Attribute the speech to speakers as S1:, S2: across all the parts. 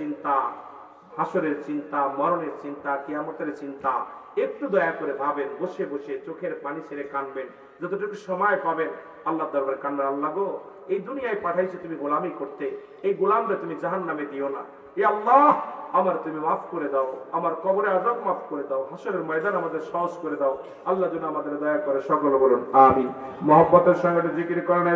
S1: চিন্তা, হাসরের চিন্তা, মরণের চিন্তা, কিয়ামতের চিন্তা, একটু দয়া করে ভাবেন, বসে বসে চোখের পানি ছেড়ে কানবেন, যতটুকু সময় পাবেন, আল্লাহ দরবার কান্নার আল্লাহ গো, এই দুনিয়ায় পাঠাইছে তুমি গোলামি করতে, এই গোলামরে তুমি জাহান নামে দিও না। এ আল্লাহ, আমার তুমি মাফ করে দাও, আমার কবরে আজাব মাফ করে দাও, হাসরের ময়দান আমাদের সহজ করে দাও। আল্লাহ যেন আমাদের দয়া করে সকল বলুন আমি মোহব্বতের সঙ্গে জিকির করেন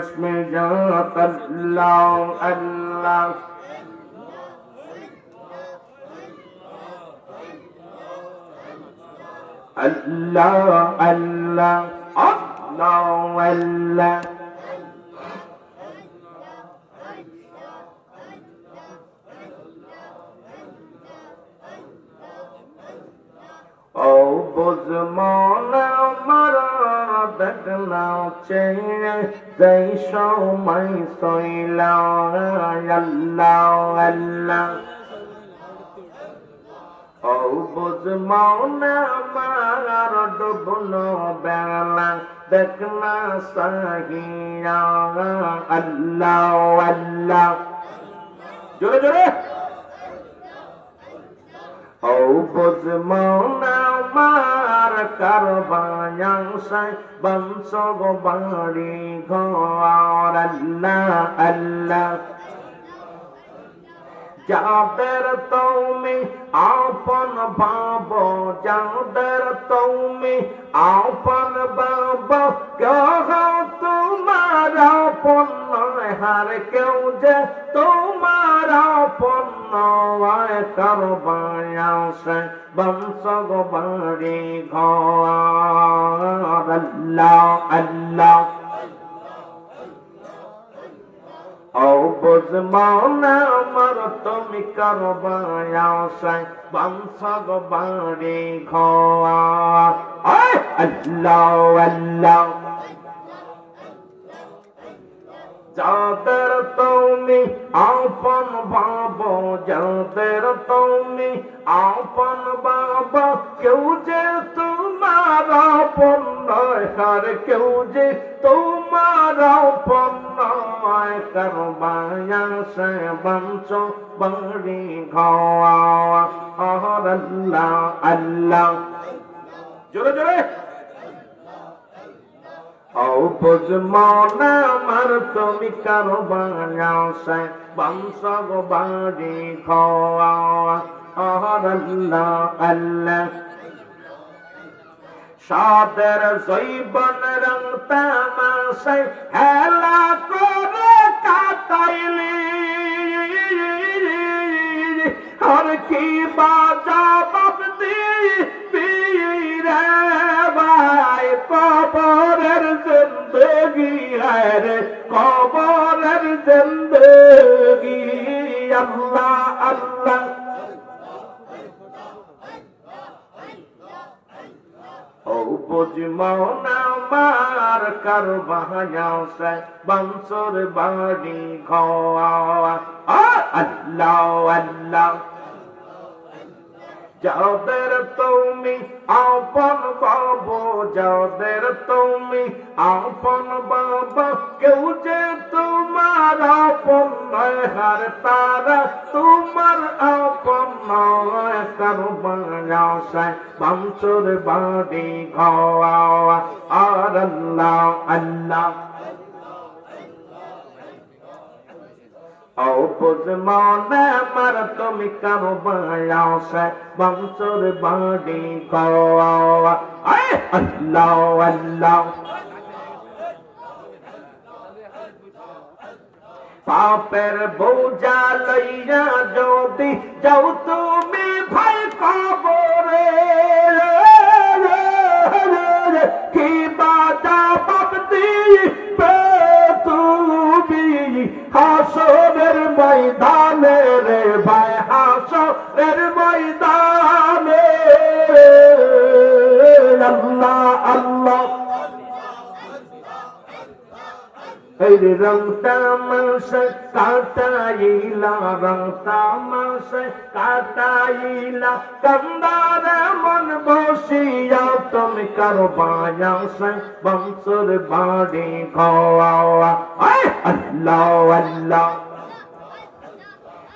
S1: আল্লাহ আল্লাহ আল্লাহ আল্লাহ। ও বুঝমন আমার দেখলাও চেয়ে যেই সময় সইলাও আল্লাহ আল্লাহ। ও বুঝমন আমার ডুবনো বেলা। দেখনা সাহিয়া আল্লাহ আল্লাহ। জোরে জোরে। ও কারবায়াংশাই বংশ বাড়ি ঘর, আল্লাহ আল্লাহ। যাদের তুমি, আপন ভাব যাদের তুমি, আপন বাব কেহ তোমার আপন হার কেউ যে তোমার আপন করবায়াসে বংশ বাড়ি ঘর। আল্লাহ আল্লাহ। আমার, তুমি করবায়াসায় বংশ বাড়ি ঘোয়া। আল্লাহ আল্লাহ। যাদের তুমি আপন বাব যাদের তুমি আপন বাব কেউ যে তোমার আপন নয় কেউ যে আল্লাহ আল্লাহ জোরে জোরে ও বুঝমন আমার তুমি কারও বাঙাসে বংশ গো বাড়ি খাওয়া আল্লাহ আল্লাহ সাদের জৈবন রং তামাশাই হেলা করে কাটাইলি আর কি বাজা বাপ দি রে ভাই, কবরের জিন্দগি রে, কবরের জিন্দগি। আল্লাহ আল্লাহ। আমার কার বাহায়াসে বংশর বাড়ি ঘোয়া আল্লাহ আল্লাহ। যাদের তুমি আপন বাবু, যাদের তুমি আপন বাবা, কেউ যে তোমার আপন নয় হার তারা তোমার আপন নয়। কারবায়াসায় বংশর বাড়ি ঘোয়া আর আল্লাহ আল্লাহ। ও বুঝমন আমার তুমি কারও বায়াসে বংশর বাড়ি গোয়া আল্লাহ আল্লাহ। পাপের বোঝা লইয়া যদি যাও তুমি ভাই কবরে। কি বাজা বাপ দিবে ময়দানে রে ভাই, হাসরের ময়দানে। আল্লাহ আল্লাহ। এই রং তামাশা কাটাইলা রং তামাশা কাটাইলা। কন্দার মন বসিয়া তুমি করো বায়াসা বংশর বাড়ি ঘোয়া আল্লাহ আল্লাহ।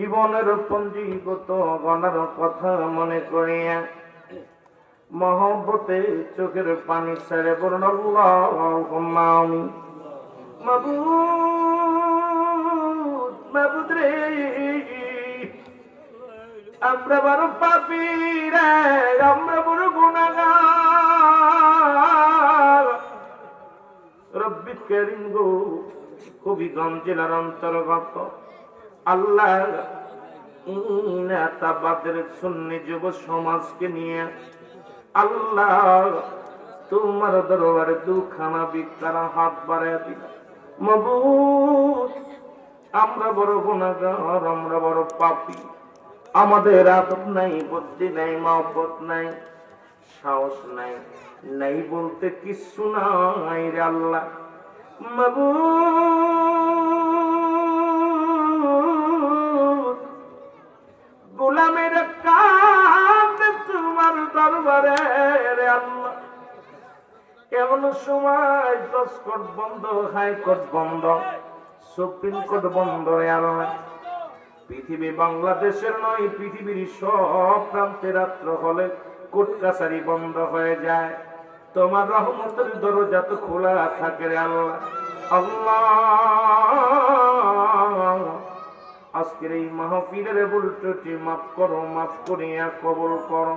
S1: জীবনের পঞ্জীগত গণার কথা মনে করিয়া মহব্বতে চোখের পানি ছেড়ে বলুন আমরা বড় পাপি রে। আমরা বড় গুণাগার রব্বি করিম গো হবিগঞ্জ জেলার অন্তর্গত। আল্লাহ যুব সমাজকে নিয়ে, আল্লাহ তোমার দরবারে দুখানা হাত দিল। আমরা বড় গুণাগার আমরা বড় পাপী। আমাদের আদব নাই, বুদ্ধি নাই, মহব্বত নাই, সাহস নাই নাই বলতে কিছু নাই রে আল্লাহ। মাবুদ দরবারে রে আল্লাহ। এমন সময় কোট বন্ধ হাইকোর্ট বন্ধ, সুপ্রিম কোর্ট বন্ধ রে আল্লাহ। পৃথিবী বাংলাদেশের নয়, পৃথিবীর সব প্রান্তে রাত্র হলে কোর্ট কাছারি বন্ধ হয়ে যায়। তোমার রহমতের দরজা তো খোলা থাকে রে আল্লাহ। আল্লাহ, আজকের এই মাহফিলের বুলটুটি মাফ করো, মাফ করিয়া কবল করো।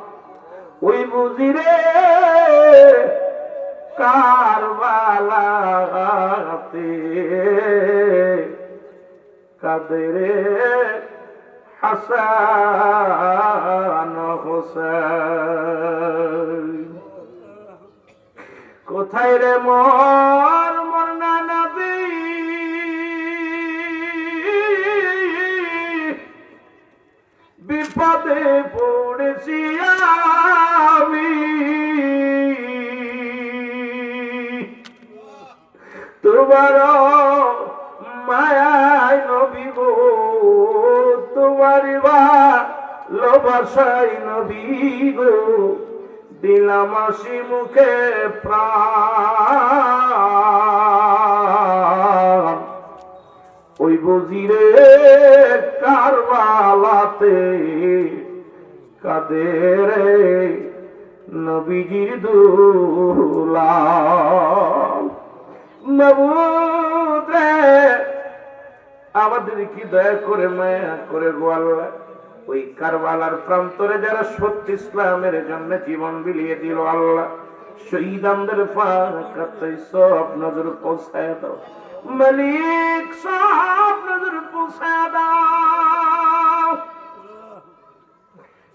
S1: ওই বুঝিরে কারবালাতে কাদের হাসান হোসেন। কোথায় রে মর তোমার মায়ায় নবী গো, তোমার ভালোবাসাই নবী গো, দিলাম আসি মুখে প্রাণ। ওই বজিরে কারবালাতে কাদের নবীজির দুলাম নবুদ রে আমাদের কি দয়া করে, মায়া করে ওই কারবালার প্রান্তরে যারা সত্য ইসলামের জন্য জীবন বিলিয়ে দিল আল্লাহ, শহীদানদের ফাঁকাতে সব নজর পৌঁছায় দাও। মালিক, সব নজর পৌঁছায় দাও।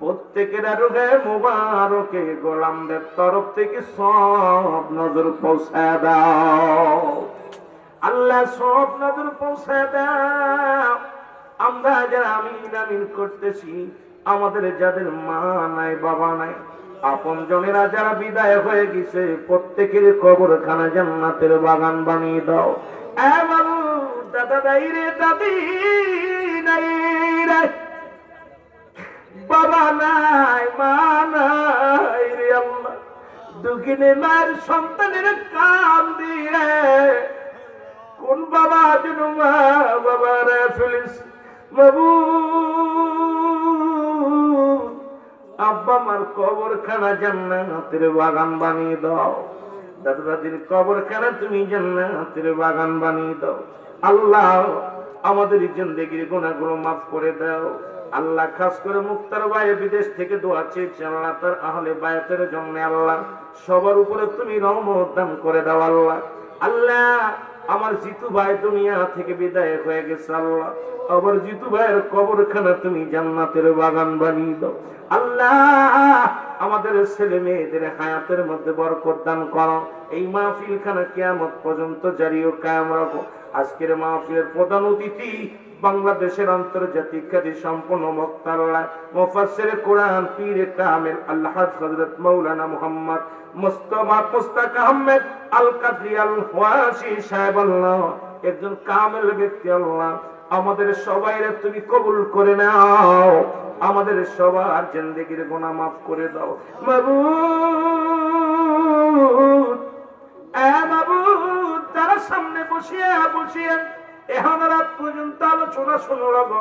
S1: প্রত্যেকের রুহে মুবারকে গোলামদের তরফ থেকে সব নজর পৌঁছায় দাও। আল্লাহ সব নজর পৌঁছায় দাও। আমরা যারা আমিন আমিন করতেছি, আমাদের যাদের মা নাই, বাবা নাই, আপন জনেরা যারা বিদায় হয়ে গেছে, প্রত্যেকের কবরখানা জান্নাতের বাগান বানিয়ে দাও। দাদা দাই রে, দাদি নাই রে। বাবা নাই, মা নাই মায়ের সন্তানের কাম দিয়ে কোন বাবা যেন মা, বাবা রে ফেলিস, বাবু। আব্বা মার কবরখানা জান্নাতের বাগান বানিয়ে দাও। দাদা দাদির কবরখানা তুমি জান্নাতের বাগান বানিয়ে দাও। আল্লাহ আমাদের জিন্দগির গুণাগুলো মাফ করে দাও। আল্লাহ খাস করে মুক্তার ভাই বিদেশ থেকে দোয়া চেয়েছে আল্লাহ, তার আহলে বায়াতের জন্য আল্লাহ। সবার উপরে তুমি রহমত দান করে দাও আল্লাহ। আল্লাহ, আমার জিতু ভাই দুনিয়া থেকে বিদায় হয়ে গেছে আল্লাহ। আবার জিতু ভাইয়ের কবরখানা তুমি জান্নাতের বাগান বানিয়ে দাও। আল্লাহ, আমাদের ছেলে মেয়েদের হায়াতের মধ্যে বরকত দান করো। এই মাহফিল খানা কিয়ামত পর্যন্ত জারি ও কায়াম রাখো। আজকের মাহফিলের প্রধান অতিথি বাংলাদেশের আন্তর্জাতিক খ্যাতি সম্পন্ন বক্তাল্লাহ মুফাসসির কোরআন, পীর কামেল, আল্লাহ হযরত মাওলানা মুহাম্মদ মুস্তাফা মুস্তাক আহমেদ আল কাদরি আল ওয়াসি সাহেব আল্লাহ, একজন কামেল ব্যক্তি আল্লাহ। আমাদের সবাই তুমি কবুল করে নাও। আমাদের সবার জিন্দগির গুনাহ মাফ করে দাও। মাবুদ, এ মাবুদ, তারা সামনে বসিয়ে বসিয়ে এখন রাত পর্যন্ত আলোচনা শুনো রব,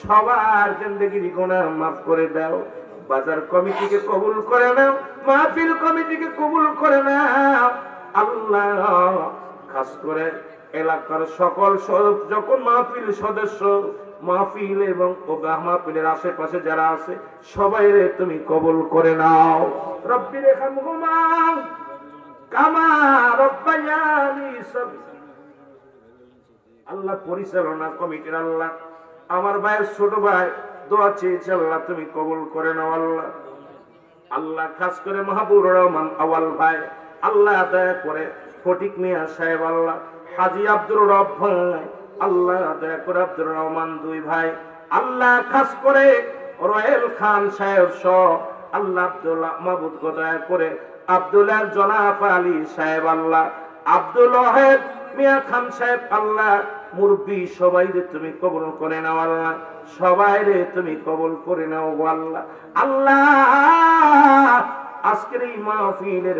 S1: সবার জিন্দগির গুনাহ মাফ করে দাও। বাজার কমিটিকে কবুল করে নাও, মাহফিল কমিটিকে কবুল করে নাও। আল্লাহ খাস করে এলাকার সকল যখন মাহফিল সদস্য, মাহফিল এবং ও মাহফিলের আশেপাশে যারা আছে, সবাই রে তুমি কবুল করে নাও। রব্বি রেখা মুহমান কামা রব্বায়ানি সব আল্লাহ পরিচালনা কমিটির আল্লাহ। আমার ভাইয়ের ছোট ভাই, দোয়া চেয়েছে আল্লাহ, তুমি কবুল করে নাও আল্লাহ। আল্লাহ খাস করে মাহবুর রহমান আওয়াল ভাই। আল্লাহ দয়া করে ফটিক মিয়া সাহেব আল্লাহ। হাজি আব্দুর রব ভাই। আল্লাহ দয়া করে আব্দুর রহমান দুই ভাই। আল্লাহ খাস করে রয়েল খান সাহেব সহ আল্লাহ আব্দুল্লাহ মাহবুদ দয়া করে আব্দুল্লাহ জনাফ আলী সাহেব আল্লাহ। আব্দুল মিয়া খান সাহেব আল্লাহ। মুরব্বী, সবাই রে তুমি কবল করে নাও আল্লাহ। সবাই রে তুমি কবল করে নাও আল্লাহ। আল্লাহ, আজকের এই মাহফিলের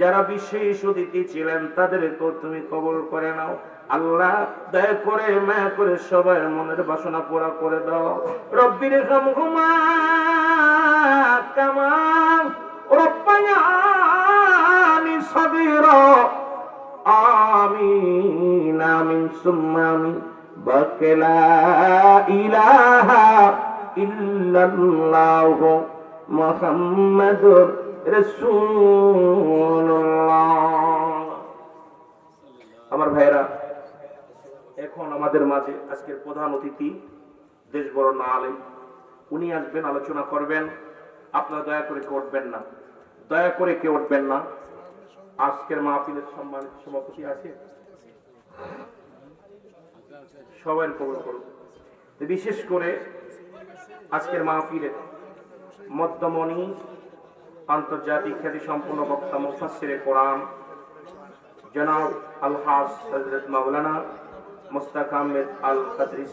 S1: যারা বিশেষ অতিথি ছিলেন তাদেরকে তুমি কবল করে নাও। আল্লাহ, দয়া করে, মায়া করে সবাই মনের বাসনা পুরা করে দাও। রব্বির খাম ঘুমা কামাল রব্বায়ানি সুম্মা রাসূলুল্লাহ। আমার ভাইরা এখন আমাদের মাঝে আজকের প্রধান অতিথি দেশ বড় না আলেম। উনি আসবেন, আলোচনা করবেন। আপনারা দয়া করে কেউ উঠবেন না। দয়া করে কেউ উঠবেন না। আজকের মাহফিলের সম্মানিত সভাপতি আছে? সবাই কবর করুন। বিশেষ করে আজকের মাহফিলের মধ্যমণি, আন্তর্জাতিক খ্যাতি সম্পন্ন বক্তা মুফাসিরে কোরআন, জনাব আলহাজ মাওলানা মুস্তাক আহমেদ আল কাদরি